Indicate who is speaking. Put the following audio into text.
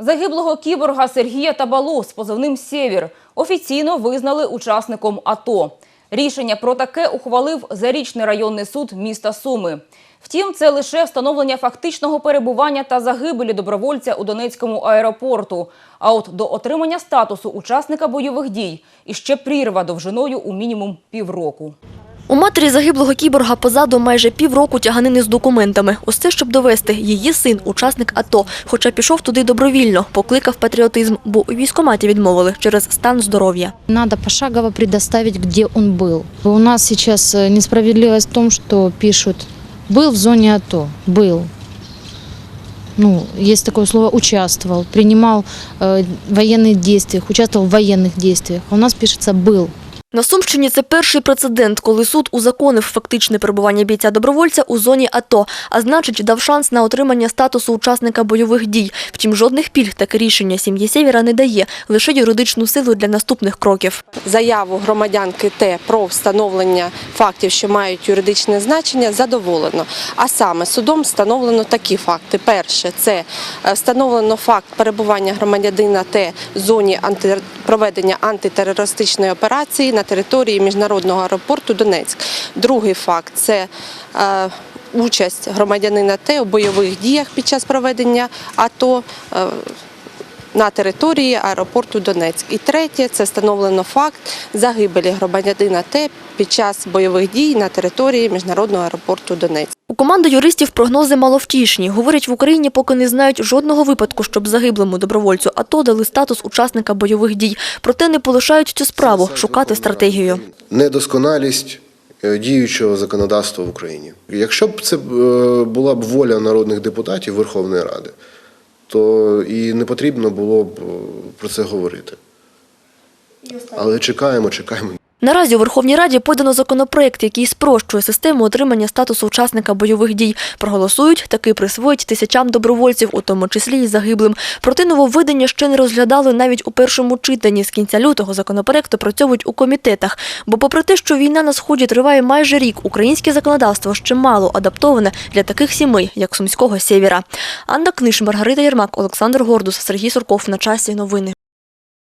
Speaker 1: Загиблого кіборга Сергія Табалу з позивним «Сєвір» офіційно визнали учасником АТО. Рішення про таке ухвалив Зарічний районний суд міста Суми. Втім, це лише встановлення фактичного перебування та загибелі добровольця у Донецькому аеропорту. А от до отримання статусу учасника бойових дій іще прірва довжиною у мінімум півроку.
Speaker 2: У матері загиблого кіборга позаду майже півроку тяганини з документами. Усе, щоб довести, її син – учасник АТО, хоча пішов туди добровільно, покликав патріотизм, бо у військкоматі відмовили через стан здоров'я.
Speaker 3: Надо пошагово предоставить, где он был. У нас сейчас э, несправедливость в том, что пишут «был в зоне АТО», «был». Ну, есть такое слово «участвовал», принимал э, в военных действиях, участвовал в военных действиях. А у нас пишется «был».
Speaker 2: На Сумщині це перший прецедент, коли суд узаконив фактичне перебування бійця-добровольця у зоні АТО, а значить дав шанс на отримання статусу учасника бойових дій. Втім, жодних пільг таке рішення сім'ї Сєвєра не дає, лише юридичну силу для наступних кроків.
Speaker 4: заяву громадянки Т про встановлення фактів, що мають юридичне значення, задоволено. А саме судом встановлено такі факти. Перше, це е, встановлено факт перебування громадянина Т в зоні проведення антитерористичної операції на території міжнародного аеропорту Донецьк. Другий факт це е, участь громадянина Т у бойових діях під час проведення АТО. На території аеропорту Донецьк. І третє це встановлено факт загибелі громадянина Т під час бойових дій на території міжнародного аеропорту Донецьк.
Speaker 2: У команди юристів прогнози маловтішні. Говорять, в Україні поки не знають жодного випадку, щоб загиблому добровольцю АТО дали статус учасника бойових дій. Проте не полишають цю справу – шукати стратегію.
Speaker 5: недосконалість е, діючого законодавства в Україні. Якщо б це е, була б воля народних депутатів Верховної Ради, то і не потрібно було б е, про це говорити. Але чекаємо, чекаємо.
Speaker 2: Наразі у Верховній Раді подано законопроект, який спрощує систему отримання статусу учасника бойових дій. Проголосують, таки присвоїть тисячам добровольців, у тому числі і загиблим. Проте нововведення ще не розглядали навіть у першому читанні. З кінця лютого законопроект опрацьовують у комітетах. Бо попри те, що війна на Сході триває майже рік, українське законодавство ще мало адаптоване для таких сімей, як Сумського Сєвєра. Анна Книж, Маргарита Єрмак, Олександр Гордус, Сергій Сурков. На часі новини.